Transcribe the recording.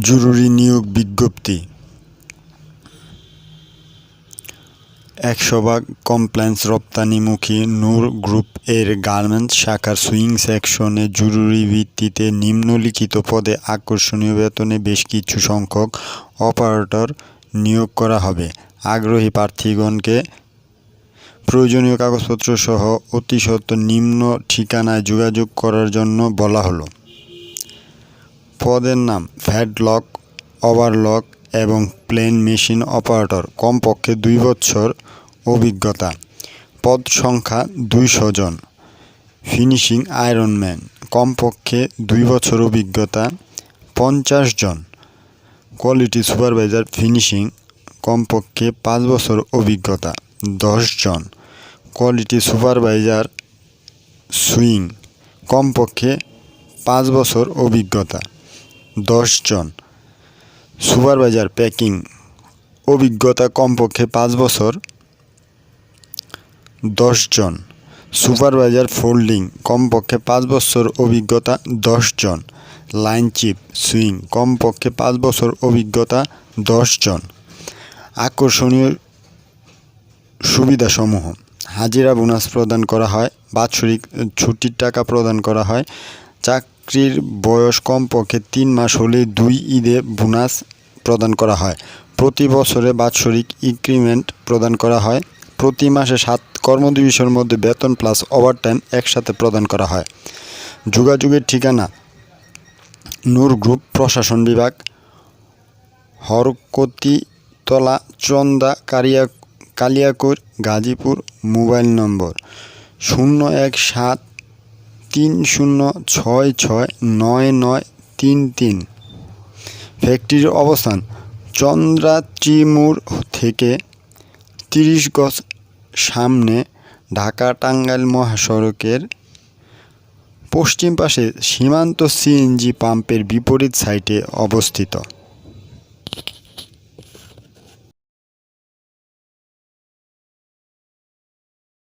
জরুরি নিয়োগ বিজ্ঞপ্তি। একশো ভাগ কমপ্লায়েন্স রপ্তানিমুখী নূর গ্রুপ এর গার্মেন্টস শাখার সুইং সেকশনে জরুরি ভিত্তিতে নিম্নলিখিত পদে আকর্ষণীয় বেতনে বেশ কিছু সংখ্যক অপারেটর নিয়োগ করা হবে। আগ্রহী প্রার্থীগণকে প্রয়োজনীয় কাগজপত্র সহ অতি সত্বর নিম্ন ঠিকানায় যোগাযোগ করার জন্য বলা হলো। পদের নাম ফ্যাডলক ওভারলক এবং প্লেন মেশিন অপারেটর, কমপক্ষে দুই বছর অভিজ্ঞতা। পদ সংখ্যা দুইশো জন। ফিনিশিং আয়রনম্যান কমপক্ষে দুই বছর অভিজ্ঞতা, পঞ্চাশ জন। কোয়ালিটি সুপারভাইজার, ফিনিশিং, কমপক্ষে পাঁচ বছর অভিজ্ঞতা, দশ জন। কোয়ালিটি সুপারভাইজার, সুইং, কমপক্ষে পাঁচ বছর অভিজ্ঞতা। দশ জন সুপারভাইজার প্যাকিং অভিজ্ঞতা কমপক্ষে পাঁচ বছর। দশ জন সুপারভাইজার ফোল্ডিং কমপক্ষে পাঁচ বছর অভিজ্ঞতা দশ জন লাইন চিপ সুইং কমপক্ষে পাঁচ বছর অভিজ্ঞতা দশ জন আকর্ষণীয় সুবিধাসমূহ। হাজিরা বোনাস প্রদান করা হয়, বাৎসরিক ছুটির টাকা প্রদান করা হয় চাকরির বয়স কমপক্ষে তিন মাস হলে দুই ঈদে বোনাস প্রদান করা হয়। প্রতি বছরে বাৎসরিক ইনক্রিমেন্ট প্রদান করা হয়। প্রতি মাসে সাত কর্মদিবসের মধ্যে বেতন প্লাস ওভারটাইম একসাথে প্রদান করা হয়। যোগাযোগের ঠিকানা, নূর গ্রুপ প্রশাসন বিভাগ, হরকতিতলা, চন্দা, কারিয়া, কালিয়াকৈর, গাজীপুর, মোবাইল নম্বর শূন্য এক সাত তিন শূন্য ছয় ছয় নয় নয় তিন তিন। ফ্যাক্টরির অবস্থান চন্দ্রাচিমুর থেকে তিরিশ গজ সামনে ঢাকা টাঙ্গাইল মহাসড়কের পশ্চিম পাশে সীমান্ত সিএনজি পাম্পের বিপরীত সাইটে অবস্থিত।